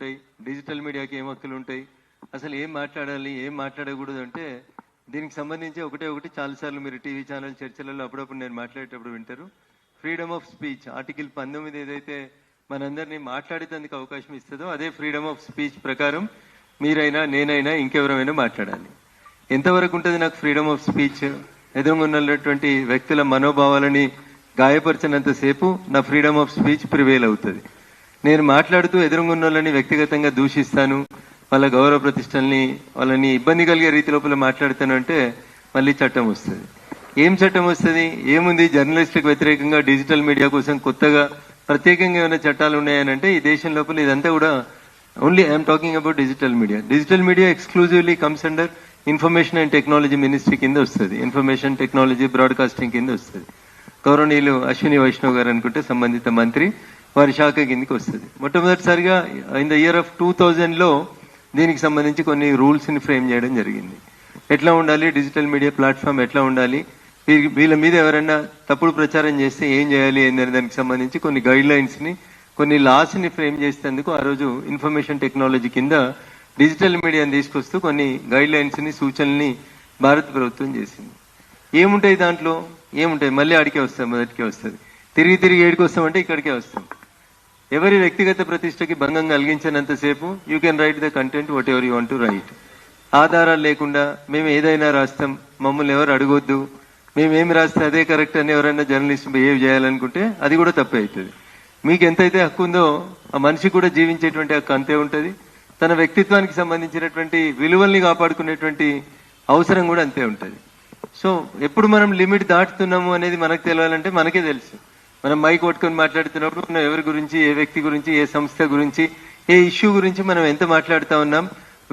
ఉంటాయి డిజిటల్ మీడియాకి ఏం హక్కులు ఉంటాయి అసలు ఏం మాట్లాడాలి ఏం మాట్లాడకూడదు అంటే దీనికి సంబంధించి ఒకటే ఒకటి చాలాసార్లు మీరు టీవీ ఛానల్ చర్చలలో అప్పుడప్పుడు నేను మాట్లాడేటప్పుడు వింటారు. ఫ్రీడమ్ ఆఫ్ స్పీచ్ ఆర్టికల్ పంతొమ్మిది ఏదైతే మనందరినీ మాట్లాడేందుకు అవకాశం ఇస్తుందో అదే ఫ్రీడమ్ ఆఫ్ స్పీచ్ ప్రకారం మీరైనా నేనైనా ఇంకెవరైనా మాట్లాడాలి. ఎంతవరకు ఉంటుంది నాకు ఫ్రీడమ్ ఆఫ్ స్పీచ్ ఎదురుగున్నటువంటి వ్యక్తుల మనోభావాలని గాయపరిచినంతసేపు నా ఫ్రీడమ్ ఆఫ్ స్పీచ్ ప్రివేల్ అవుతుంది. నేను మాట్లాడుతూ ఎదురుగున్నోళ్ళని వ్యక్తిగతంగా దూషిస్తాను వాళ్ళ గౌరవ ప్రతిష్టల్ని వాళ్ళని ఇబ్బంది కలిగే రీతి లోపల మాట్లాడతాను అంటే మళ్ళీ చట్టం వస్తుంది. ఏం చట్టం వస్తుంది? ఏముంది? జర్నలిస్టులకు వ్యతిరేకంగా డిజిటల్ మీడియా కోసం కొత్తగా ప్రత్యేకంగా ఏమైనా చట్టాలు ఉన్నాయనంటే ఈ దేశం లోపల ఇదంతా కూడా only I'm talking about digital media digital media exclusively comes under information and technology ministry కింద వస్తుంది. ఇన్ఫర్మేషన్ టెక్నాలజీ బ్రాడ్కాస్టింగ్ కింద వస్తుంది. గౌరవనీయులు అశ్విని వైష్ణవ్ గారు అనుకుంటే సంబంధిత మంత్రి వారి శాఖ కిందకి వస్తుంది. మొట్టమొదటిసారిగా in the year of two థౌజండ్లో దీనికి సంబంధించి కొన్ని రూల్స్ని ఫ్రేమ్ చేయడం జరిగింది. ఎట్లా ఉండాలి? డిజిటల్ మీడియా ప్లాట్ఫామ్ ఎట్లా ఉండాలి? వీ- వీళ్ళ మీద ఎవరైనా తప్పుడు ప్రచారం చేస్తే ఏం చేయాలి అనే దానికి సంబంధించి కొన్ని గైడ్ లైన్స్ని కొన్ని లాస్ని ఫ్రేమ్ చేసేందుకు ఆ రోజు ఇన్ఫర్మేషన్ టెక్నాలజీ కింద డిజిటల్ మీడియాని తీసుకొస్తూ కొన్ని గైడ్ లైన్స్ని సూచనల్ని భారత ప్రభుత్వం చేసింది. ఏముంటాయి దాంట్లో? ఏముంటాయి? మళ్ళీ ఆడికే వస్తాం మొదటికే వస్తుంది తిరిగి తిరిగి ఏడికి వస్తామంటే ఇక్కడికే వస్తాం. ఎవరి వ్యక్తిగత ప్రతిష్టకి భంగం కలిగించినంతసేపు you can write the content whatever you want to write ఆధారాలు లేకుండా మేము ఏదైనా రాస్తాం మమ్మల్ని ఎవరు అడగొద్దు. మేము ఏమి రాస్తే అదే కరెక్ట్ అని ఎవరైనా జర్నలిస్ట్ బిహేవ్ చేయాలనుకుంటే అది కూడా తప్పే అవుతుంది. మీకు ఎంతైతే హక్కు ఉందో ఆ మనిషి కూడా జీవించేటువంటి హక్కు అంతే ఉంటుంది. తన వ్యక్తిత్వానికి సంబంధించినటువంటి విలువల్ని కాపాడుకునేటువంటి అవసరం కూడా అంతే ఉంటుంది. సో ఎప్పుడు మనం లిమిట్ దాటుతున్నాము అనేది మనకు తెలియాలంటే మనకే తెలుసు. మనం మైక్ పట్టుకొని మాట్లాడుతున్నప్పుడు మనం ఎవరి గురించి ఏ వ్యక్తి గురించి ఏ సంస్థ గురించి ఏ ఇష్యూ గురించి మనం ఎంత మాట్లాడుతూ ఉన్నాం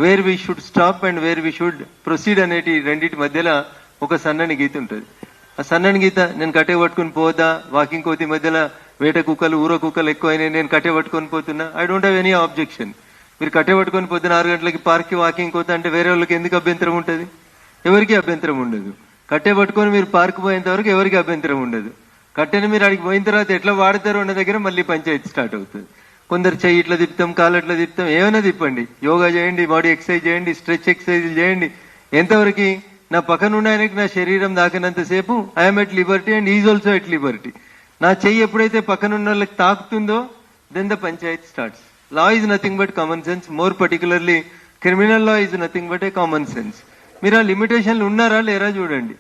where we should stop and where we should proceed అనేటి రెండింటి మధ్యలో ఒక సన్నని గీత ఉంటుంది. ఆ సన్నని గీత నేను కట్టే పట్టుకొని పోదా వాకింగ్ కోతి మధ్యలో వేట కుక్కలు ఊర కుక్కలు ఎక్కువైనాయి నేను కట్టే పట్టుకొని పోతున్నా I don't have any objection మీరు కట్టే పట్టుకొని పొద్దున ఆరు గంటలకి పార్క్కి వాకింగ్ పోతా అంటే వేరే వాళ్ళకి ఎందుకు అభ్యంతరం ఉంటుంది? ఎవరికి అభ్యంతరం ఉండదు. కట్టే పట్టుకొని మీరు పార్క్ పోయేంత వరకు ఎవరికి అభ్యంతరం ఉండదు? కట్టెని మీరు అడిగి పోయిన తర్వాత ఎట్లా వాడతారు అన్న దగ్గర మళ్ళీ పంచాయతీ స్టార్ట్ అవుతుంది. కొందరు చెయ్యి ఇట్లా తిప్పుతాం కాలు ఇట్లా తిప్పుతాం ఏమైనా తిప్పండి. యోగా చేయండి బాడీ ఎక్సర్సైజ్ చేయండి స్ట్రెచ్ ఎక్సర్సైజ్ చేయండి. ఎంతవరకు నా పక్కన ఉన్న ఆయనకి నా శరీరం దాకినంతసేపు I'm at liberty and is also at liberty నా చెయ్యి ఎప్పుడైతే పక్కన ఉన్న వాళ్ళకి తాకుతుందో then the panchayat starts law is nothing but common sense more particularly criminal law is nothing but a common sense మీరు ఆ లిమిటేషన్లు ఉన్నారా లేరా చూడండి.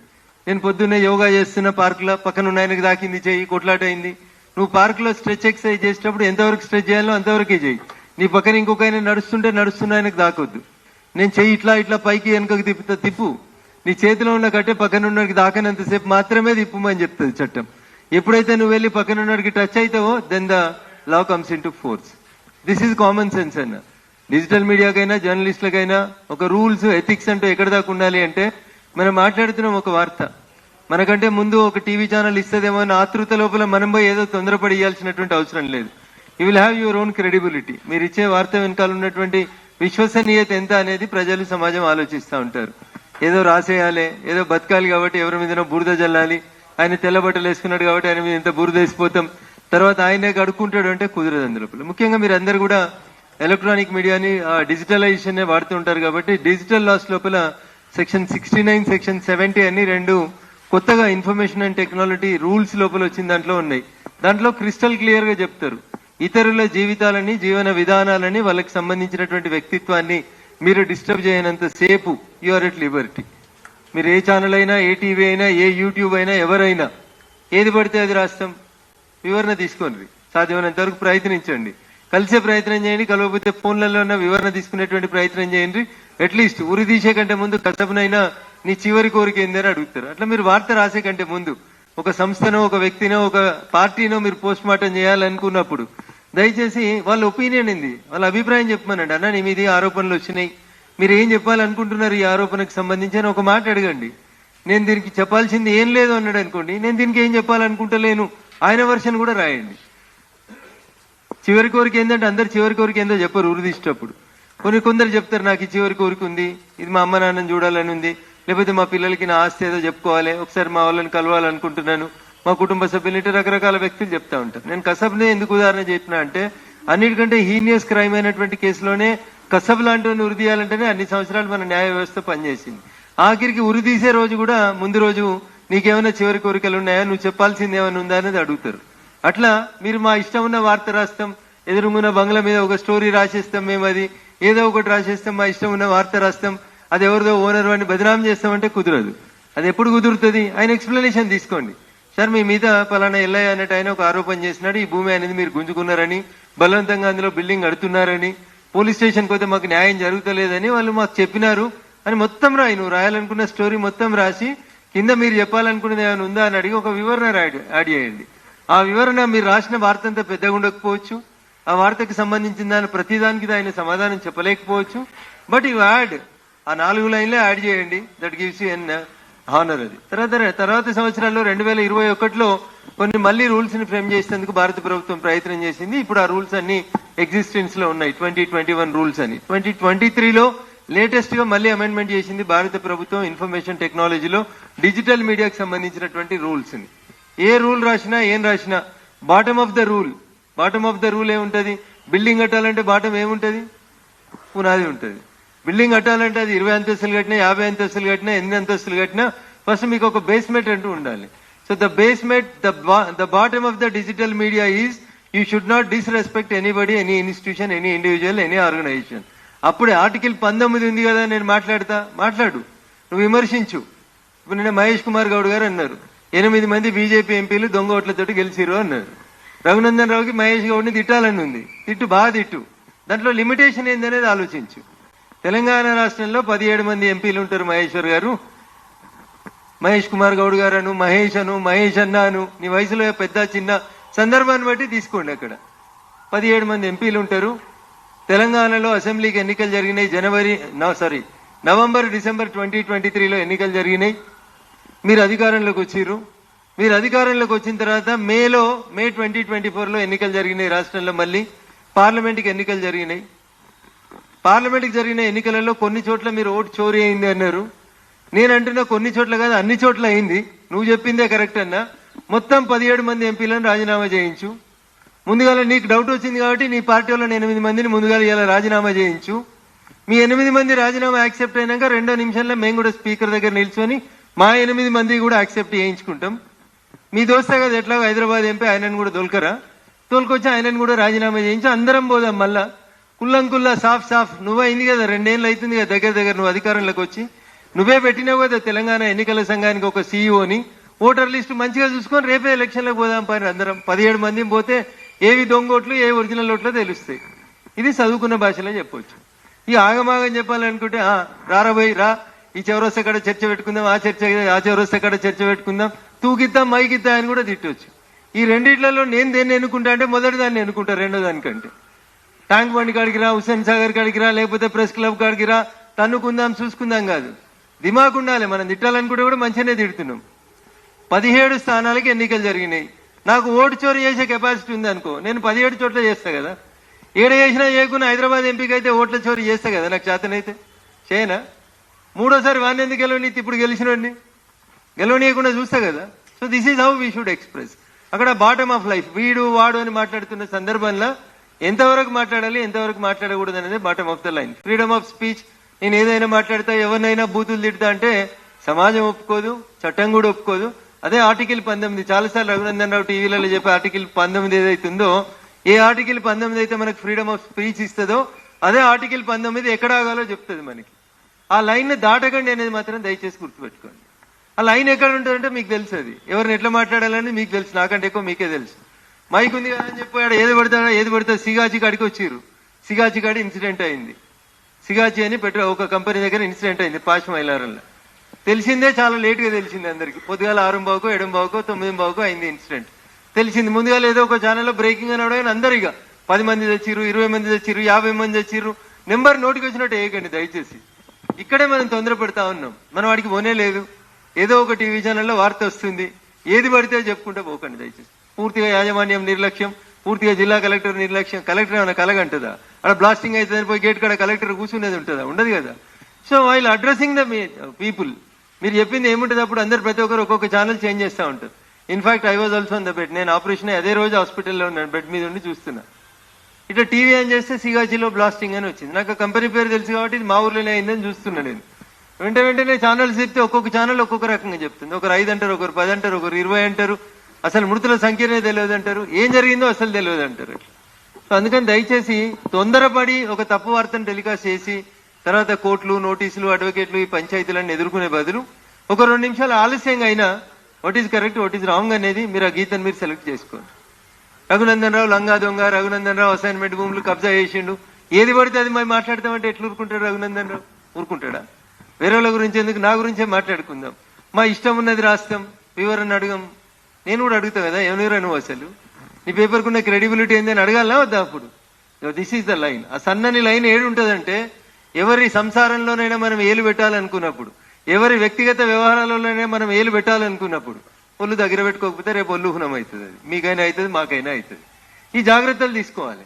నేను పొద్దున్నే యోగా చేస్తున్న పార్క్లో పక్కన ఉన్న ఆయనకి దాకింది చెయ్యి కొట్లాట అయింది. నువ్వు పార్క్లో స్ట్రెచ్ ఎక్సర్సైజ్ చేసేటప్పుడు ఎంతవరకు స్ట్రెచ్ చేయాలో అంతవరకే చెయ్యి నీ పక్కన ఇంకొక ఆయన నడుస్తుంటే నడుస్తున్న ఆయనకు దాకొద్దు. నేను చెయ్యి ఇట్లా ఇట్లా పైకి వెనుకకి తిప్పుతా తిప్పు. నీ చేతిలో ఉన్న కట్టే పక్కన ఉన్నడికి దాకనంతసేపు మాత్రమే తిప్పుమని చెప్తుంది చట్టం. ఎప్పుడైతే నువ్వు వెళ్ళి పక్కన ఉన్నడికి touch అవుతావో then the law comes in to force this is common sense అన్న. డిజిటల్ మీడియాకైనా జర్నలిస్టులకైనా ఒక రూల్స్ ఎథిక్స్ అంటూ ఎక్కడ దాకా ఉండాలి అంటే మనం మాట్లాడుతున్నాం ఒక వార్త. మనకంటే ముందు ఒక టీవీ ఛానల్ ఇస్తుందేమో అని ఆతృత లోపల మనం పోయి ఏదో తొందరపడి ఇవ్వాల్సినటువంటి అవసరం లేదు. You will have your own credibility మీరు ఇచ్చే వార్త వెనకాల ఉన్నటువంటి విశ్వసనీయత ఎంత అనేది ప్రజలు సమాజం ఆలోచిస్తూ ఉంటారు. ఏదో రాసేయాలి ఏదో బతకాలి కాబట్టి ఎవరి మీదనో బురద జల్లాలి ఆయన తెల్ల బట్టలు వేసుకున్నాడు కాబట్టి ఆయన మీద ఇంత బురద వేసిపోతాం. తర్వాత ఆయనే కడుక్కుంటాడు అంటే కుదరదు అందులో ముఖ్యంగా మీరు అందరు కూడా ఎలక్ట్రానిక్ మీడియాని డిజిటలైజేషన్ వాడుతూ ఉంటారు కాబట్టి డిజిటల్ లాస్ లోపల section sixty nine section seventy అని రెండు కొత్తగా ఇన్ఫర్మేషన్ అండ్ టెక్నాలజీ రూల్స్ లోపల వచ్చిన దాంట్లో ఉన్నాయి. దాంట్లో క్రిస్టల్ క్లియర్గా చెప్తారు. ఇతరుల జీవితాలని జీవన విధానాలని వాళ్ళకి సంబంధించినటువంటి వ్యక్తిత్వాన్ని మీరు డిస్టర్బ్ చేయనంత సేపు యు ఆర్ ఎట్ లిబర్టీ. మీరు ఏ ఛానల్ అయినా ఏ టీవీ అయినా ఏ యూట్యూబ్ అయినా ఎవరైనా ఏది పడితే అది రాస్తాం. వివరణ తీసుకోండి. సాధ్యమైనంత వరకు ప్రయత్నించండి. కలిసే ప్రయత్నం చేయండి. కలవకపోతే ఫోన్లలో ఉన్న వివరణ తీసుకునేటువంటి ప్రయత్నం చేయండి. అట్లీస్ట్ ఉరి తీసే కంటే ముందు కసబనైనా నీ చివరి కోరిక ఏందని అడుగుతారు. అట్లా మీరు వార్త రాసే కంటే ముందు ఒక సంస్థనో ఒక వ్యక్తినో ఒక పార్టీనో మీరు పోస్ట్ మార్టం చేయాలనుకున్నప్పుడు దయచేసి వాళ్ళ ఒపీనియన్ ఏంది? వాళ్ళ అభిప్రాయం చెప్పమనండి. అన్న నీ మీద ఆరోపణలు వచ్చినాయి. మీరు ఏం చెప్పాలనుకుంటున్నారు ఈ ఆరోపణకు సంబంధించి అని ఒక మాట అడగండి. నేను దీనికి చెప్పాల్సింది ఏం లేదు అన్నాడు అనుకోండి. నేను దీనికి ఏం చెప్పాలనుకుంటలేను. ఆయన వర్షన్ కూడా రాయండి. చివరి కోరిక ఏంటంటే అందరు చివరి కోరిక ఏందో చెప్పరు ఊరు తీసేటప్పుడు. కొన్ని కొందరు చెప్తారు నాకు ఈ చివరి కోరిక ఉంది ఇది మా అమ్మ నాన్నని చూడాలని ఉంది. లేకపోతే మా పిల్లలకి నా ఆస్తి ఏదో చెప్పుకోవాలి. ఒకసారి మా వాళ్ళని కలవాలనుకుంటున్నాను. మా కుటుంబ సభ్యులు ఇటు రకరకాల వ్యక్తులు చెప్తా ఉంటారు. నేను కసబ్నే ఎందుకు ఉదాహరణ చెప్పినా అంటే అన్నిటికంటే హీనియస్ క్రైమ్ అయినటువంటి కేసులోనే కసబ్ లాంటివన్నీ ఉరి తీయాలంటేనే అన్ని సంవత్సరాలు మన న్యాయ వ్యవస్థ పనిచేసింది. ఆఖరికి ఉరి తీసే రోజు కూడా ముందు రోజు నీకేమైనా చివరి కోరికలు ఉన్నాయా? నువ్వు చెప్పాల్సింది ఏమైనా ఉందా అనేది అడుగుతారు. అట్లా మీరు మా ఇష్టం ఉన్న వార్త రాస్తాం. ఎదురుగున్న బంగ్లా మీద ఒక స్టోరీ రాసేస్తాం మేము అది. ఏదో ఒకటి రాసేస్తాం మా ఇష్టం ఉన్న వార్త రాస్తాం అది ఎవరిదో ఓనర్ అని బదనాం చేస్తామంటే కుదరదు. అది ఎప్పుడు కుదురుతుంది? ఆయన ఎక్స్ప్లెనేషన్ తీసుకోండి. సార్ మీ మీద పలానా ఎల్లయ్య అన్నట్టు ఆయన ఒక ఆరోపణ చేసినాడు ఈ భూమి అనేది మీరు గుంజుకున్నారని బలవంతంగా అందులో బిల్డింగ్ కడుతున్నారని పోలీస్ స్టేషన్కి పోతే మాకు న్యాయం జరుగుతలేదని వాళ్ళు మాకు చెప్పినారు అని మొత్తం రాయి. నువ్వు రాయాలనుకున్న స్టోరీ మొత్తం రాసి కింద మీరు చెప్పాలనుకున్నది ఏమైనా ఉందా అని అడిగి ఒక వివరణ యాడ్ యాడ్ చేయండి. ఆ వివరణ మీరు రాసిన వార్త అంతా పెద్దగా ఉండకపోవచ్చు. ఆ వార్తకు సంబంధించిన దాని ప్రతిదానికి ఆయన సమాధానం చెప్పలేకపోవచ్చు. బట్ యు యాడ్ ఆ నాలుగు లైన్లే యాడ్ చేయండి. That gives you an honour అది. తర్వాత తర్వాత సంవత్సరాల్లో రెండు వేల ఇరవై ఒకటిలో కొన్ని మళ్ళీ రూల్స్ని ఫ్రేమ్ చేసేందుకు భారత ప్రభుత్వం ప్రయత్నం చేసింది. ఇప్పుడు ఆ రూల్స్ అన్ని ఎగ్జిస్టెన్స్లో ఉన్నాయి. ట్వంటీ ట్వంటీ వన్ రూల్స్ అని. ట్వంటీ ట్వంటీ త్రీలో లేటెస్ట్గా మళ్ళీ అమెండ్మెంట్ చేసింది భారత ప్రభుత్వం ఇన్ఫర్మేషన్ టెక్నాలజీలో డిజిటల్ మీడియాకు సంబంధించినటువంటి రూల్స్ని ఏ రూల్ రాసినా ఏం రాసినా bottom of the rule bottom of the rule ఏముంటుంది? బిల్డింగ్ కట్టాలంటే బాటం ఏముంటుంది? పునాది ఉంటుంది. బిల్డింగ్ కట్టాలంటే అది ఇరవై అంతస్తులు కట్టినా యాభై అంతస్తులు కట్టినా ఎన్ని అంతస్తులు కట్టినా ఫస్ట్ మీకు ఒక బేస్మెంట్ అంటూ ఉండాలి. So the basement the the bottom of the digital media is you should not disrespect anybody any institution any individual any organisation అప్పుడే ఆర్టికల్ పంతొమ్మిది ఉంది కదా నేను మాట్లాడతా? మాట్లాడు. నువ్వు విమర్శించు. ఇప్పుడు నిన్న మహేష్ కుమార్ గౌడ్ గారు అన్నారు. ఎనిమిది మంది బీజేపీ ఎంపీలు దొంగ ఓట్లతోటి గెలిచిరు అన్నారు. రఘునందన్ రావుకి మహేష్ గౌడ్ని తిట్టాలని ఉంది. తిట్టు బాగా తిట్టు. దాంట్లో లిమిటేషన్ ఏందనేది ఆలోచించు. తెలంగాణ రాష్ట్రంలో పదిహేడు మంది ఎంపీలు ఉంటారు మహేశ్వర్ గారు. మహేష్ కుమార్ గౌడ్ గారు అను మహేష్ అను మహేష్ అన్న అను నీ వయసులో పెద్ద చిన్న సందర్భాన్ని బట్టి తీసుకోండి అక్కడ. పదిహేడు మంది ఎంపీలు ఉంటారు. తెలంగాణలో అసెంబ్లీకి ఎన్నికలు జరిగినాయి. January sorry November December twenty twenty త్రీలో ఎన్నికలు జరిగినాయి. మీరు అధికారంలోకి వచ్చిర్రు. మీరు అధికారంలోకి వచ్చిన తర్వాత మేలో మే ట్వంటీ ట్వంటీ ఫోర్లో ఎన్నికలు జరిగినాయి రాష్ట్రంలో మళ్ళీ. పార్లమెంట్కి ఎన్నికలు జరిగినాయి. పార్లమెంట్కి జరిగిన ఎన్నికలలో కొన్ని చోట్ల మీరు ఓటు చోరీ అయింది అన్నారు. నేను అంటున్నా కొన్ని చోట్ల కాదు అన్ని చోట్ల అయింది. నువ్వు చెప్పిందే కరెక్ట్ అన్నా. మొత్తం పదిహేడు మంది ఎంపీలను రాజీనామా చేయించు. ముందుగాల నీకు డౌట్ వచ్చింది కాబట్టి నీ పార్టీ వాళ్ళని ఎనిమిది మందిని ముందుగా ఇలా రాజీనామా చేయించు. మీ ఎనిమిది మంది రాజీనామా యాక్సెప్ట్ అయినాక రెండో నిమిషంలో మేము కూడా స్పీకర్ దగ్గర నిల్చొని మా ఎనిమిది మంది కూడా యాక్సెప్ట్ చేయించుకుంటాం. మీ దోస్తే కదా ఎట్లా హైదరాబాద్ ఎంపీ ఆయనను కూడా దొలకరా తోలుకొచ్చి ఆయనను కూడా రాజీనామా చేయించి అందరం పోదాం మళ్ళా. కుల్లం కుల్లా సాఫ్ సాఫ్. నువ్వైంది అయింది కదా రెండేళ్ళు అవుతుంది కదా దగ్గర దగ్గర నువ్వు అధికారంలోకి వచ్చి. నువ్వే పెట్టినావు కదా తెలంగాణ ఎన్నికల సంఘానికి ఒక సీఈఓని ఓటర్ లిస్టు మంచిగా చూసుకొని రేపే ఎలక్షన్లకు పోదాం పని అందరం. పదిహేడు మంది పోతే ఏవి దొంగ ఓట్లు ఏ ఒరిజినల్ ఓట్లో తెలుస్తాయి. ఇది చదువుకున్న భాషలో చెప్పొచ్చు. ఈ ఆగమాగం చెప్పాలనుకుంటే ఆ, రారా పోయి రా. ఈ చౌరస్తా కాడ చర్చ పెట్టుకుందాం ఆ చర్చ ఆ చౌరస్తా కాడ చర్చ పెట్టుకుందాం. తూకిద్దాం మైకిద్దాం అని కూడా తిట్టవచ్చు ఈ రెండిట్లలో నేను దేన్ని ఎన్నుకుంటా అంటే మొదటి దాన్ని ఎన్నుకుంటా రెండో దానికంటే. ట్యాంక్ బండి కాడికి రా హుస్సేన్ సాగర్ కాడికి రా లేకపోతే ప్రెస్ క్లబ్ కాడికి రా తన్నుకుందాం చూసుకుందాం కాదు. దిమాగ్ ఉండాలి మనం తిట్టాలనుకుంటే కూడా మంచిగానే తిడుతున్నాం. పదిహేడు స్థానాలకి ఎన్నికలు జరిగినాయి. నాకు ఓటు చోరీ చేసే కెపాసిటీ ఉంది అనుకో నేను పదిహేడు చోట్ల చేస్తా కదా. ఏడ చేసినా చేయకుండా హైదరాబాద్ ఎంపీకి అయితే ఓట్ల చోరీ చేస్తా కదా నాకు చేతనైతే. చేయనా? మూడోసారి వాడిని ఎందుకు గెలవని ఇప్పుడు గెలిచినండి గెలవనీయకుండా చూస్తా కదా. So this is how we should express అక్కడ బాటమ్ ఆఫ్ లైఫ్ వీడు వాడు అని మాట్లాడుతున్న సందర్భంలో ఎంతవరకు మాట్లాడాలి ఎంతవరకు మాట్లాడకూడదు అనేది bottom of the line freedom of speech నేను ఏదైనా మాట్లాడతా ఎవరినైనా బూతులు తిడతా అంటే సమాజం ఒప్పుకోదు చట్టం కూడా ఒప్పుకోదు. అదే ఆర్టికల్ పంతొమ్మిది చాలాసార్లు రఘునందన్ రావు టీవీలలో చెప్పే ఆర్టికల్ పంతొమ్మిది ఏదైతుందో ఏ ఆర్టికల్ పంతొమ్మిది అయితే మనకు ఫ్రీడమ్ ఆఫ్ స్పీచ్ ఇస్తుందో అదే ఆర్టికల్ పంతొమ్మిది ఎక్కడ ఆగాలో చెప్తుంది మనకి. ఆ లైన్ దాటకండి అనేది మాత్రం దయచేసి గుర్తుపెట్టుకోండి. ఆ లైన్ ఎక్కడ ఉంటుందంటే మీకు తెలుసు అది ఎవరిని ఎట్లా మాట్లాడాలని మీకు తెలుసు. నాకంటే ఎక్కువ మీకే తెలుసు. మైక్ ఉంది కదా అని చెప్పాడు ఏది పడతాడా ఏది పడితే సిగాచి కాడికి వచ్చిర్రు. సిగాచి కాడి ఇన్సిడెంట్ అయింది. సిగాచి అని పెట్రో ఒక కంపెనీ దగ్గర ఇన్సిడెంట్ అయింది పాష్ మైలారంలో. తెలిసిందే చాలా లేట్గా తెలిసింది అందరికి. పొద్దుగాల ఆరు బావుకో ఎడం బావుకో తొమ్మిది బావుకో అయింది ఇన్సిడెంట్. తెలిసింది. ముందుగా ఏదో ఒక ఛానల్లో బ్రేకింగ్ అని అవడం అందరు పది మంది తెచ్చిర్రు ఇరవై మంది తెచ్చిర్రు యాభై మంది తెచ్చిర్రు. నెంబర్ నోటికి వచ్చినట్టు వేయకండి దయచేసి. ఇక్కడే మనం తొందర పెడతా ఉన్నాం. మనం వాడికి పోనే లేదు. ఏదో ఒక టీవీ ఛానల్లో వార్త వస్తుంది. ఏది పడితే చెప్పుకుంటే పోకండి దయచేసి. పూర్తిగా యాజమాన్యం నిర్లక్ష్యం పూర్తిగా జిల్లా కలెక్టర్ నిర్లక్ష్యం కలెక్టర్ ఏమైనా కలగంటదా? అక్కడ బ్లాస్టింగ్ అయితే పోయి గేట్ కాడ కలెక్టర్ కూర్చునేది ఉంటుందా? ఉండదు కదా. So while addressing the people మీరు చెప్పింది ఏముంటుంది అప్పుడు అందరు ప్రతి ఒక్కరు ఒక్కొక్క ఛానల్ చేంజ్ చేస్తూ ఉంటారు. In fact I was also on the bed నేను ఆపరేషన్ అదే రోజు హాస్పిటల్లో ఉన్నాను బెడ్ మీద ఉండి చూస్తున్నా. ఇట్లా టీవీ ఆన్ చేస్తే సిగాచిలో బ్లాస్టింగ్ అని వచ్చింది. నాకు కంపెనీ పేరు తెలుసు కాబట్టి ఇది మా ఊర్లోనే అయిందని చూస్తున్నా నేను. వెంట వెంటనే ఛానల్స్ చెప్తే ఒక్కొక్క ఛానల్ ఒక్కొక్క రకంగా చెప్తుంది. ఒకరు ఐదు అంటారు ఒకరు పది అంటారు ఒకరు ఇరవై అంటారు. అసలు మృతుల సంఖ్యనే తెలియదు అంటారు. ఏం జరిగిందో అసలు తెలియదు అంటారు. సో అందుకని దయచేసి తొందరపడి ఒక తప్పు వార్తను టెలికాస్ట్ చేసి తర్వాత కోర్టులు నోటీసులు అడ్వకేట్లు ఈ పంచాయతీలన్నీ ఎదుర్కొనే బదులు ఒక రెండు నిమిషాలు ఆలస్యంగా అయినా what is correct what is wrong అనేది మీరు ఆ గీతను మీరు సెలెక్ట్ చేసుకోండి. రఘునందన్ రావు లంగా దొంగ రఘునందన్ రావు అసైన్మెంట్ భూములు కబ్జా చేసిండు. ఏది పడితే అది మరి మాట్లాడతామంటే ఎట్లా ఊరుకుంటాడు రఘునందన్ రావు ఊరుకుంటాడా? వేరే వాళ్ళ గురించి ఎందుకు? నా గురించే మాట్లాడుకుందాం. మా ఇష్టం ఉన్నది రాస్తాం వివరణ అడగం. నేను కూడా అడుగుతా కదా ఎవరు నువ్వు అసలు? నీ పేపర్కున్న క్రెడిబిలిటీ ఏంది అని అడగాలనా వద్దా అప్పుడు? దిస్ ఈస్ ద లైన్ ఆ సన్నని లైన్ ఏడు ఉంటుందంటే ఎవరి సంసారంలోనైనా మనం ఏలు పెట్టాలనుకున్నప్పుడు ఎవరి వ్యక్తిగత వ్యవహారాలలోనైనా మనం ఏలు పెట్టాలనుకున్నప్పుడు ఒళ్ళు దగ్గర పెట్టుకోకపోతే రేపు ఒళ్ళు హునం అవుతుంది. అది మీకైనా అవుతుంది మాకైనా అవుతుంది. ఈ జాగ్రత్తలు తీసుకోవాలి.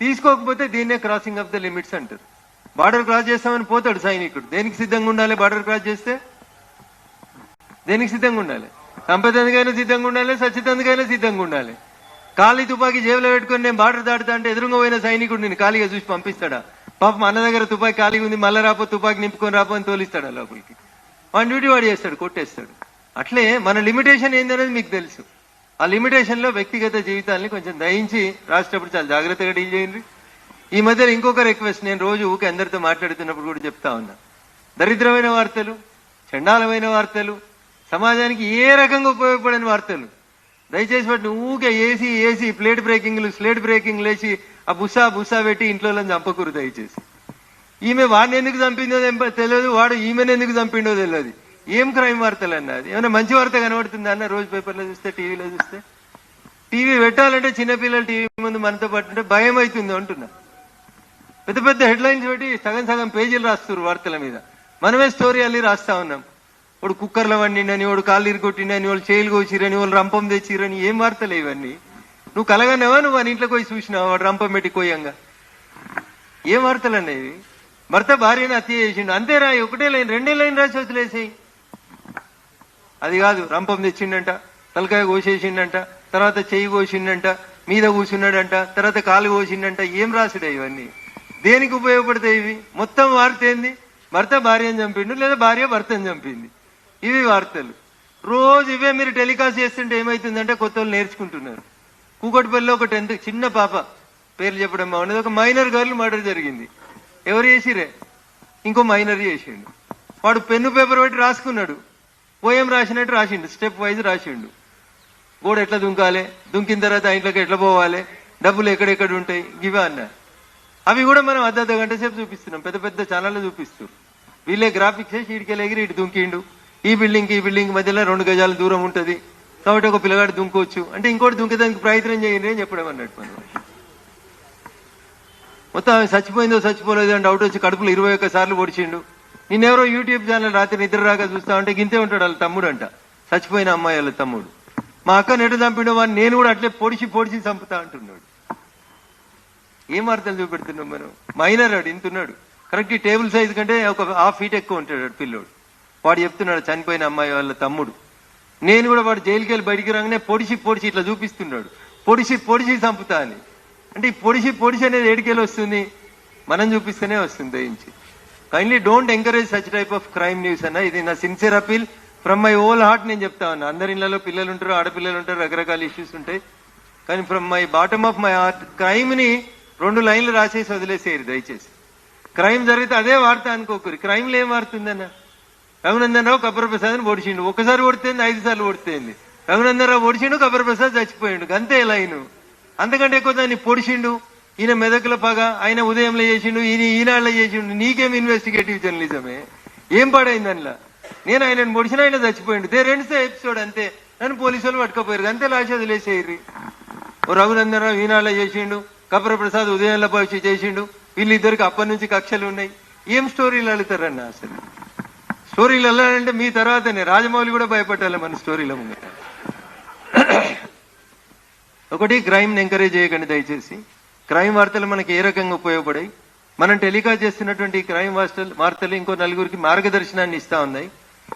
తీసుకోకపోతే దీన్నే క్రాసింగ్ ఆఫ్ ద లిమిట్స్ అంటారు. బార్డర్ క్రాస్ చేస్తామని పోతాడు సైనికుడు. దేనికి సిద్ధంగా ఉండాలి బార్డర్ క్రాస్ చేస్తే? దేనికి సిద్ధంగా ఉండాలి? సంపదందుకైనా సిద్ధంగా ఉండాలి సచ్చితందుకైనా సిద్ధంగా ఉండాలి. ఖాళీ తుపాకీ జేబులో పెట్టుకుని నేను బార్డర్ దాటుతా అంటే ఎదురుగా పోయిన సైనికుడు నేను ఖాళీగా చూసి పంపిస్తాడా? పాపం అన్న దగ్గర తుపాకీ ఖాళీగా ఉంది మళ్ళీ రాపో తుపాకీ నింపుకొని రాపో అని తోలిస్తాడా లోపలికి? వాడి డ్యూటీ వాడు చేస్తాడు కొట్టేస్తాడు. అట్లే మన లిమిటేషన్ ఏందనేది మీకు తెలుసు. ఆ లిమిటేషన్లో వ్యక్తిగత జీవితాన్ని కొంచెం దయించి రాసేటప్పుడు చాలా జాగ్రత్తగా డీల్ చేయండి. ఈ మధ్యలో ఇంకొక రిక్వెస్ట్ నేను రోజు ఊకే అందరితో మాట్లాడుతున్నప్పుడు కూడా చెప్తా ఉన్నా. దరిద్రమైన వార్తలు చండాలమైన వార్తలు సమాజానికి ఏ రకంగా ఉపయోగపడని వార్తలు. దయచేసి వాటిని ఊకే ఏసీ ఏసీ ప్లేట్ బ్రేకింగ్లు స్లేట్ బ్రేకింగ్ లేచి ఆ బుసా బుసా పెట్టి ఇంట్లో చంపకూరు దయచేసి. ఈమె వాడిని ఎందుకు చంపిందో తెలియదు వాడు ఈమెను ఎందుకు చంపిండో తెలియదు. ఏం క్రైమ్ వార్తలు అన్నది ఏమైనా మంచి వార్త కనబడుతుందా అన్న రోజు పేపర్లో చూస్తే టీవీలో చూస్తే? టీవీ పెట్టాలంటే చిన్నపిల్లలు టీవీ ముందు మనతో పాటు ఉంటే భయం అవుతుంది అంటున్నా. పెద్ద పెద్ద హెడ్లైన్స్ పెట్టి సగం సగం పేజీలు రాస్తారు వార్తల మీద. మనమే స్టోరీ అల్లి రాస్తా ఉన్నాం. వాడు కుక్కర్లో వండిండని వాడు కాళ్ళు ఇరుగొట్టిండని వాళ్ళు చేయిలు కోసిరని వాళ్ళు రంపం తెచ్చిరని ఏం వార్తలు ఇవన్నీ? నువ్వు కలగనేవా నువ్వు వాని ఇంట్లోకి పోయి చూసినావా? వాడు రంపం పెట్టి కోయంగా ఏం వార్తలు అనేవి భర్త భార్యను హత్య చేసిండు. అంతే రాయి ఒకటే లైన్ రెండే లైన్ రాసి వదిలేసేయి. అది కాదు రంపం తెచ్చిండంట తలకాయ కోసేసిండంట తర్వాత చెయ్యి కోసిండంట మీద కూర్చున్నాడంట తర్వాత కాలు కోసిండంట ఏం రాసుడా ఇవన్నీ? దేనికి ఉపయోగపడతాయి ఇవి? మొత్తం వార్త ఏంది? భర్త భార్యను చంపిండు లేదా భార్య భర్తను చంపింది? ఇవి వార్తలు. రోజు ఇవే మీరు టెలికాస్ట్ చేస్తుంటే ఏమైతుందంటే కొత్త వాళ్ళు నేర్చుకుంటున్నారు. కూకట్పల్లిలో ఒక టెన్త్ చిన్న పాప పేర్లు చెప్పడం బాగుండదు. ఒక మైనర్ గర్ల్ మర్డర్ జరిగింది. ఎవరు చేసిరే ఇంకో మైనర్ చేసిండు. వాడు పెన్ను పేపర్ పెట్టి రాసుకున్నాడు. పోయం రాసినట్టు రాసిండు. స్టెప్ వైజ్ రాసిండు. గోడ ఎట్లా దుంకాలి? దుంకిన తర్వాత ఆ ఇంట్లోకి ఎట్లా పోవాలి? డబ్బులు ఎక్కడెక్కడ ఉంటాయి? ఇవే అన్నా అవి కూడా మనం అర్ధ గంట సేపు చూపిస్తున్నాం. పెద్ద పెద్ద ఛానళ్ళు చూపిస్తూ. వీళ్ళే గ్రాఫిక్స్ వేసి ఇటుకెళ్ళి ఎగిరి ఇటు దుంకిండు. ఈ బిల్డింగ్ ఈ బిల్డింగ్ మధ్యలో రెండు గజాల దూరం ఉంటది. కాబట్టి ఒక పిల్లగాడు దుంకోవచ్చు. అంటే ఇంకోటి దుంకేదానికి ప్రయత్నం చేయండి అని చెప్పడం అన్నట్టు మనం. మొత్తం ఆమె చచ్చిపోయిందో చచ్చిపోలేదు అని డౌట్ వచ్చి కడుపులో ఇరవై ఒక్క సార్లు పొడిచిండు. నిన్నెవరో యూట్యూబ్ ఛానల్ రాత్రి నిద్ర రాక చూస్తా ఉంటే గింతే ఉంటాడు వాళ్ళ తమ్ముడు అంట చచ్చిపోయిన అమ్మాయి వాళ్ళ తమ్ముడు. మా అక్క నెట్టు చంపిండు వాడిని నేను కూడా అట్లే పొడిచి పొడిచి చంపుతా అంటున్నాడు. ఏం అర్థం చూపెడుతున్నాం మనం? మైనర్ ఆడు ఇంతున్నాడు. కరెక్ట్ టేబుల్ సైజ్ కంటే ఒక హాఫ్ ఫీట్ ఎక్కువ ఉంటాడు పిల్లోడు. వాడు చెప్తున్నాడు చనిపోయిన అమ్మాయి వాళ్ళ తమ్ముడు. నేను కూడా వాడు జైలుకి వెళ్ళి బయటికి రాగానే పొడిసి పొడిచి ఇట్లా చూపిస్తున్నాడు. పొడిసి పొడిచి చంపుతా అని. అంటే ఈ పొడిచి పొడిసి అనేది ఏడికెళ్ళి వస్తుంది? మనం చూపిస్తేనే వస్తుంది దయించి. Kindly don't encourage such type of crime news అన్న. ఇది నా sincere appeal from my whole heart నేను చెప్తా ఉన్నా. అందరి ఇళ్ళలో పిల్లలు ఉంటారు ఆడపిల్లలు ఉంటారు రకరకాల ఇష్యూస్ ఉంటాయి. కానీ from my bottom of my heart క్రైమ్ని రెండు లైన్లు రాసేసి వదిలేసేయరు దయచేసి. క్రైమ్ జరిగితే అదే వార్త అనుకోకరు. క్రైమ్లో ఏం వాడుతుందన్న రఘునందనరావు రావు కబ్బర ఓడిచిండు ఒకసారి ఓడితేంది ఐదు సార్లు ఓడితేంది? రఘునందనరావు ఓడిచిండు కబ్బర ప్రసాద్ చచ్చిపోయిండు. అంతే లైన్. అంతకంటే ఎక్కువ దాన్ని పొడిచిండు? ఈయన మెదకుల పగ ఆయన ఉదయంలో చేసిండు ఈయన ఈనాళ్ళలో చేసిండు. నీకేం ఇన్వెస్టిగేటివ్ జర్నలిజమే ఏం పాడైంది అందులో? నేను ఆయన పొడిచిన ఆయన చచ్చిపోయిండు. దే రెండు ఎపిసోడ్ అంతే. నన్ను పోలీసు వాళ్ళు పట్టుకపోయారు. అంతే లాస్ట్ వదిలేసేయర్రి ఓ రఘునందనరావు రావు చేసిండు. కపర ప్రసాద్ ఉదయంలో పోయి చేసిండు. వీళ్ళిద్దరికి అప్పటి నుంచి కక్షలు ఉన్నాయి. ఏం స్టోరీలు అడుగుతారన్న అసలు? స్టోరీలు వెళ్ళాలంటే మీ తర్వాతనే. రాజమౌళి కూడా భయపడాలి మన స్టోరీల ముందు. ఒకటి క్రైమ్ని ఎంకరేజ్ చేయకండి దయచేసి. క్రైమ్ వార్తలు మనకి ఏ రకంగా ఉపయోగపడాయి? మనం టెలికాస్ట్ చేస్తున్నటువంటి క్రైమ్ వార్తలు వార్తలు ఇంకో నలుగురికి మార్గదర్శనాన్ని ఇస్తా ఉన్నాయి.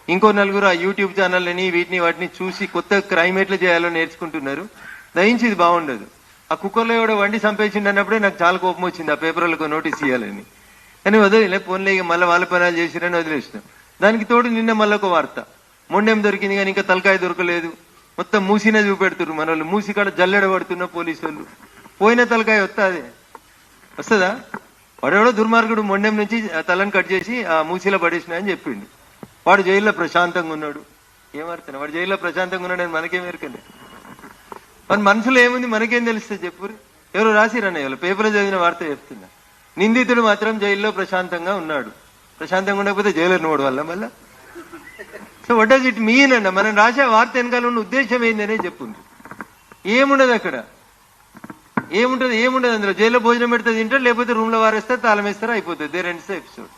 ఇంకో నలుగురు ఆ యూట్యూబ్ ఛానళ్ళని వీటిని వాటిని చూసి కొత్త క్రైమ్ ఎట్లా చేయాలో నేర్చుకుంటున్నారు. దయించి ఇది బాగుండదు. ఆ కుక్కర్లో ఎవడో వండి సంపేసిండు అన్నప్పుడే నాకు చాలా కోపం వచ్చింది. ఆ పేపర్లకు నోటీస్ ఇవ్వాలని కానీ వదిలే ఫోన్లే ఇక మళ్ళీ వాళ్ళ పనాలు చేసిరని వదిలేసినాం. దానికి తోడు నిన్న మళ్ళీ ఒక వార్త. మొండెం దొరికింది కానీ ఇంకా తలకాయ దొరకలేదు. మొత్తం మూసినే చూపెడుతున్నారు మన వాళ్ళు మూసి కాడ జల్లెడ పడుతున్న పోలీసు వాళ్ళు పోయిన తలకాయ వస్తుంది. వస్తుందా? వాడెవడో దుర్మార్గుడు మొండెం నుంచి తలను తలని కట్ చేసి ఆ మూసిలో పడేసిన అని చెప్పిండు. వాడు జైల్లో ప్రశాంతంగా ఉన్నాడు. ఏమర్థం వాడు జైల్లో ప్రశాంతంగా ఉన్నాడని మనకేం ఎరకండి మన మనసులో ఏముంది? మనకేం తెలుస్తుంది చెప్పురు ఎవరు రాసిరన్న ఇవాళ పేపర్లో చదివిన వార్త చెప్తున్నా. నిందితుడు మాత్రం జైల్లో ప్రశాంతంగా ఉన్నాడు. ప్రశాంతంగా ఉండకపోతే జైలర్ నోడు వల్ల మళ్ళా? So what does it mean అన్న? మనం రాసే వార్త వెనకాల ఉన్న ఉద్దేశం ఏందనే చెప్పుంది ఏముండదు అక్కడ? ఏముంటది? ఏముండదు అందులో? జైల్లో భోజనం పెడితే తింటారు లేకపోతే రూమ్లో తాళం వేస్తారు అయిపోతుంది. దే రెండ్స్ ఎపిసోడ్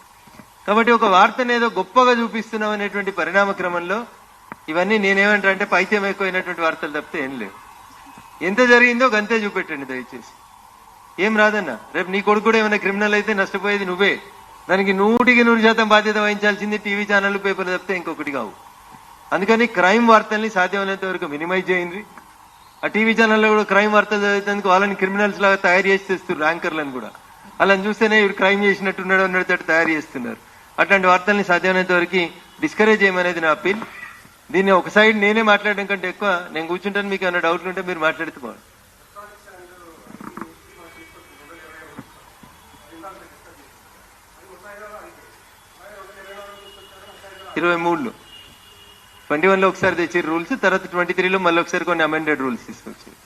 కాబట్టి ఒక వార్తను ఏదో గొప్పగా చూపిస్తున్నాం అనేటువంటి పరిణామ క్రమంలో ఇవన్నీ నేనేమంటా అంటే పైత్యం ఎక్కువైనటువంటి వార్తలు తప్పితే ఏం లేవు. ఎంత జరిగిందో గంతే చూపెట్టండి దయచేసి. ఏం రాదన్న? రేపు నీ కొడుకు కూడా ఏమైనా క్రిమినల్ అయితే నష్టపోయేది నువ్వే. దానికి నూటికి నూరు శాతం బాధ్యత వహించాల్సింది టీవీ ఛానల్ పేపర్లు తప్పితే ఇంకొకటి కావు. అందుకని క్రైమ్ వార్తల్ని సాధ్యమైనంత వరకు మినిమైజ్ చేయండి. ఆ టీవీ ఛానల్లో కూడా క్రైమ్ వార్తలు చదివేందుకు వాళ్ళని క్రిమినల్స్ లాగా తయారు చేసి తెస్తున్నారు ర్యాంకర్లను కూడా. అలా చూస్తేనే ఇవి క్రైమ్ చేసినట్టున్నాడు అన్నట్టు తయారు చేస్తున్నారు. అట్లాంటి వార్తల్ని సాధ్యమైనంత వరకు డిస్కరేజ్ చేయమనేది నా అప్పీల్. దీన్ని ఒక సైడ్ నేనే మాట్లాడడం కంటే ఎక్కువ నేను కూర్చుంటాను మీకు ఏమైనా డౌట్లు ఉంటే మీరు మాట్లాడితే బాగుంది ఇరవై మూడులో. ట్వంటీ వన్లో ఒకసారి తెచ్చి రూల్స్ తర్వాత ట్వంటీ త్రీలో మళ్ళీ ఒకసారి కొన్ని అమెండెడ్ రూల్స్ తీసుకొచ్చారు